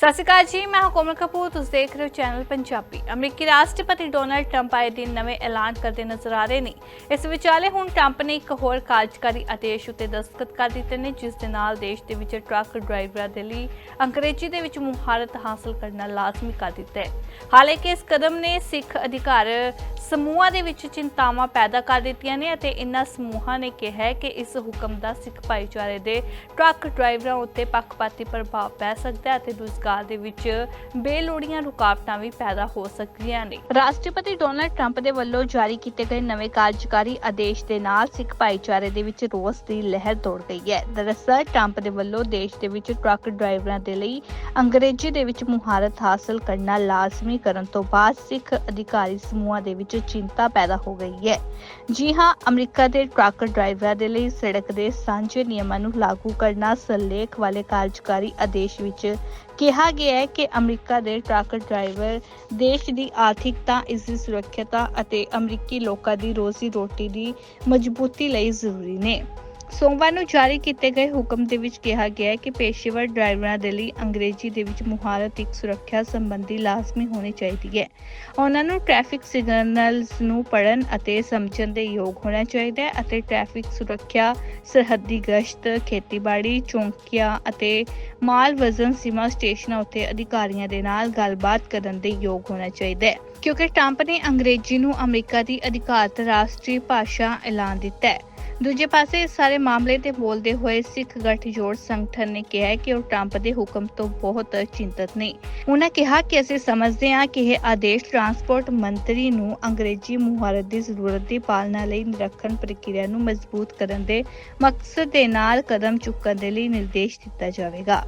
ਸਤਿ ਸ਼੍ਰੀ ਅਕਾਲ ਜੀ, ਮੈਂ ਹਾਂ ਕੋਮਲ ਕਪੂਰ, ਤੁਸੀਂ ਦੇਖ ਰਹੇ ਹੋ ਚੈਨਲ ਪੰਜਾਬੀ। ਅਮਰੀਕੀ ਰਾਸ਼ਟਰਪਤੀ ਡੋਨਲਡ ਟਰੰਪ ਆਏ ਦਿਨ ਨਵੇਂ ਐਲਾਨ ਕਰਦੇ ਨਜ਼ਰ ਆ ਰਹੇ ਨੇ। ਇਸ ਵਿਚਾਲੇ ਹੁਣ ਟਰੰਪ ਨੇ ਇੱਕ ਹੋਰ ਕਾਰਜਕਾਰੀ ਆਦੇਸ਼ ਉੱਤੇ ਦਸਤਖਤ ਕਰ ਦਿੱਤੇ ਨੇ, ਜਿਸ ਦੇ ਨਾਲ ਦੇਸ਼ ਦੇ ਵਿੱਚ ਟਰੱਕ ਡਰਾਈਵਰਾਂ ਦੇ ਲਈ ਅੰਗਰੇਜ਼ੀ ਦੇ ਵਿੱਚ ਮੁਹਾਰਤ ਹਾਸਲ ਕਰਨਾ ਲਾਜ਼ਮੀ ਕਰ ਦਿੱਤਾ ਹੈ। ਹਾਲਾਂਕਿ ਇਸ ਕਦਮ ਨੇ ਸਿੱਖ ਅਧਿਕਾਰ ਸਮੂਹਾਂ ਦੇ ਵਿੱਚ ਚਿੰਤਾਵਾਂ ਪੈਦਾ ਕਰ ਦਿੱਤੀਆਂ ਨੇ ਅਤੇ ਇਨ੍ਹਾਂ ਸਮੂਹਾਂ ਨੇ ਕਿਹਾ ਕਿ ਇਸ ਹੁਕਮ ਦਾ ਸਿੱਖ ਭਾਈਚਾਰੇ ਦੇ ਟਰੱਕ ਡਰਾਈਵਰਾਂ ਉੱਤੇ ਪੱਖਪਾਤੀ ਪ੍ਰਭਾਵ ਪੈ ਸਕਦਾ ਹੈ ਅਤੇ ਰੁਜ਼ਗਾਰ ਦੇ ਵਿੱਚ ਬੇਲੋੜੀਆਂ ਰੁਕਾਵਟਾਂ ਵੀ ਪੈਦਾ ਹੋ ਸਕਦੀਆਂ ਨੇ। ਰਾਸ਼ਟਰਪਤੀ ਡੋਨਾਲਡ ਟਰੰਪ ਦੇ ਵੱਲੋਂ ਜਾਰੀ ਕੀਤੇ ਗਏ ਨਵੇਂ ਕਾਰਜਕਾਰੀ ਆਦੇਸ਼ ਦੇ ਨਾਲ ਸਿੱਖ ਭਾਈਚਾਰੇ ਦੇ ਵਿੱਚ ਰੋਸ ਦੀ ਲਹਿਰ ਦੌੜ ਗਈ ਹੈ। ਦਰਅਸਲ, ਟਰੰਪ ਦੇ ਵੱਲੋਂ ਦੇਸ਼ ਦੇ ਵਿੱਚ ਟਰੱਕ ਡਰਾਈਵਰਾਂ ਦੇ ਲਈ ਅੰਗਰੇਜ਼ੀ ਦੇ ਵਿੱਚ ਮੁਹਾਰਤ ਹਾਸਲ ਕਰਨਾ ਲਾਜ਼ਮੀ ਕਰਨ ਤੋਂ ਬਾਅਦ ਸਿੱਖ ਅਧਿਕਾਰੀ ਸਮੂਹਾਂ ਦੇ ਵਿੱਚ ਚਿੰਤਾ ਪੈਦਾ ਹੋ ਗਈ ਹੈ। ਜੀ ਹਾਂ, ਅਮਰੀਕਾ ਦੇ ਟਰੱਕ ਡਰਾਈਵਰਾਂ ਦੇ ਲਈ ਸੜਕ ਦੇ ਸਾਂਝੇ ਨਿਯਮਾਂ ਨੂੰ ਲਾਗੂ ਕਰਨਾ ਸਲੇਖ ਵਾਲੇ ਕਾਰਜਕਾਰੀ ਆਦੇਸ਼ ਵਿੱਚ ਕਿਹਾ ਗਿਆ ਹੈ ਕਿ ਅਮਰੀਕਾ ਦੇ ਟਰੱਕ ਡਰਾਈਵਰ ਦੇਸ਼ ਦੀ ਆਰਥਿਕਤਾ, ਇਸ ਦੀ ਸੁਰੱਖਿਅਤਾ ਅਤੇ ਅਮਰੀਕੀ ਲੋਕਾਂ ਦੀ ਰੋਜ਼ੀ ਰੋਟੀ ਦੀ ਮਜ਼ਬੂਤੀ ਲਈ ਜ਼ਰੂਰੀ ਨੇ। ਸੋਮਵਾਰ ਨੂੰ ਜਾਰੀ ਕੀਤੇ ਗਏ ਹੁਕਮ ਦੇ ਵਿੱਚ ਕਿਹਾ ਗਿਆ ਹੈ ਕਿ ਪੇਸ਼ੇਵਰ ਡਰਾਈਵਰਾਂ ਦੇ ਲਈ ਅੰਗਰੇਜ਼ੀ ਦੇ ਵਿੱਚ ਮੁਹਾਰਤ ਇੱਕ ਸੁਰੱਖਿਆ ਸੰਬੰਧੀ ਲਾਜ਼ਮੀ ਹੋਣੀ ਚਾਹੀਦੀ ਹੈ। ਉਹਨਾਂ ਨੂੰ ਟ੍ਰੈਫਿਕ ਸਿਗਨਲਜ਼ ਨੂੰ ਪੜ੍ਹਨ ਅਤੇ ਸਮਝਣ ਦੇ ਯੋਗ ਹੋਣਾ ਚਾਹੀਦਾ ਹੈ ਅਤੇ ਟ੍ਰੈਫਿਕ ਸੁਰੱਖਿਆ ਸਰਹੱਦੀ ਗਸ਼ਤ ਖੇਤੀਬਾੜੀ, ਚੌਂਕੀਆਂ ਅਤੇ ਮਾਲ ਵਜ਼ਨ ਸੀਮਾ ਸਟੇਸ਼ਨਾਂ ਉੱਤੇ ਅਧਿਕਾਰੀਆਂ ਦੇ ਨਾਲ ਗੱਲਬਾਤ ਕਰਨ ਦੇ ਯੋਗ ਹੋਣਾ ਚਾਹੀਦਾ ਹੈ। ਕਿਉਂਕਿ ਟਰੰਪ ਨੇ ਅੰਗਰੇਜ਼ੀ ਨੂੰ ਅਮਰੀਕਾ ਦੀ ਅਧਿਕਾਰਤ ਰਾਸ਼ਟਰੀ ਭਾਸ਼ਾ ਐਲਾਨ ਦਿੱਤਾ ਹੈ। ਦੂਜੇ ਪਾਸੇ ਇਸ ਸਾਰੇ ਮਾਮਲੇ ਤੇ ਬੋਲਦੇ ਹੋਏ ਸਿੱਖ ਗੱਠਜੋੜ ਸੰਗਠਨ ਨੇ ਕਿਹਾ ਹੈ ਕਿ ਉਹ ਟਰੰਪ ਦੇ ਹੁਕਮ ਤੋਂ ਬਹੁਤ ਚਿੰਤਤ ਨੇ। ਉਹਨਾਂ ਕਿਹਾ ਕਿ ਅਸੀਂ ਸਮਝਦੇ ਹਾਂ ਕਿ ਇਹ ਆਦੇਸ਼ ਟਰਾਂਸਪੋਰਟ ਮੰਤਰੀ ਨੂੰ ਅੰਗਰੇਜ਼ੀ ਮੁਹਾਰਤ ਦੀ ਜ਼ਰੂਰਤ ਦੀ ਪਾਲਣਾ ਲਈ ਨਿਰੱਖਣ ਪ੍ਰਕਿਰਿਆ ਨੂੰ ਮਜ਼ਬੂਤ ਕਰਨ ਦੇ ਮਕਸਦ ਦੇ ਨਾਲ ਕਦਮ ਚੁੱਕਣ ਦੇ ਲਈ ਨਿਰਦੇਸ਼ ਦਿੱਤਾ ਜਾਵੇਗਾ।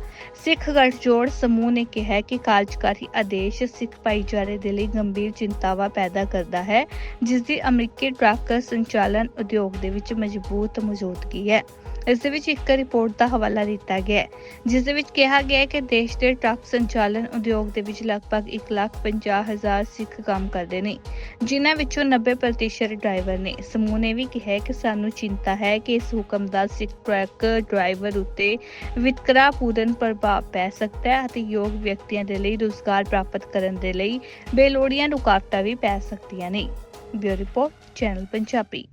ਸਿੱਖ ਗੱਠਜੋੜ ਸਮੂਹ ਨੇ ਕਿਹਾ ਕਿ ਕਾਰਜਕਾਰੀ ਆਦੇਸ਼ ਸਿੱਖ ਭਾਈਚਾਰੇ ਦੇ ਲਈ ਗੰਭੀਰ ਚਿੰਤਾਵਾਂ ਪੈਦਾ ਕਰਦਾ ਹੈ ਜਿਸ ਦੀ ਅਮਰੀਕੀ ਟਰੱਕ ਸੰਚਾਲਨ ਉਦਯੋਗ ਦੇ ਵਿੱਚ ਮਜ਼ਬੂਤ ਮੌਜੂਦਗੀ ਹੈ। ਇਸ ਦੇ ਵਿੱਚ ਇੱਕ ਰਿਪੋਰਟ ਦਾ ਹਵਾਲਾ ਦਿੱਤਾ ਗਿਆ ਹੈ ਜਿਸ ਦੇ ਵਿੱਚ ਕਿਹਾ ਗਿਆ ਹੈ ਕਿ ਦੇਸ਼ ਦੇ ਟਰੱਕ ਸੰਚਾਲਨ ਉਦਯੋਗ ਦੇ ਵਿੱਚ ਲਗਭਗ 1,50,000 ਸਿੱਖ ਕੰਮ ਕਰਦੇ ਨੇ ਜਿਨ੍ਹਾਂ ਵਿੱਚੋਂ 90% ਡਰਾਈਵਰ ਨੇ। ਸਮੂਹ ਨੇ ਵੀ ਕਿਹਾ ਕਿ ਸਾਨੂੰ ਚਿੰਤਾ ਹੈ ਕਿ ਇਸ ਹੁਕਮ ਦਾ ਸਿੱਖ ਟਰੱਕ ਡਰਾਈਵਰ ਉੱਤੇ ਵਿਤਕਰਾ ਪੂਰਨ ਪ੍ਰਭਾਵ ਪੈ ਸਕਦਾ ਹੈ ਅਤੇ ਯੋਗ ਵਿਅਕਤੀਆਂ ਦੇ ਲਈ ਰੁਜ਼ਗਾਰ ਪ੍ਰਾਪਤ ਕਰਨ ਦੇ ਲਈ ਬੇਲੋੜੀਆਂ ਰੁਕਾਵਟਾਂ ਵੀ ਪੈ ਸਕਦੀਆਂ ਨੇ। Bureau report channel Punjabi.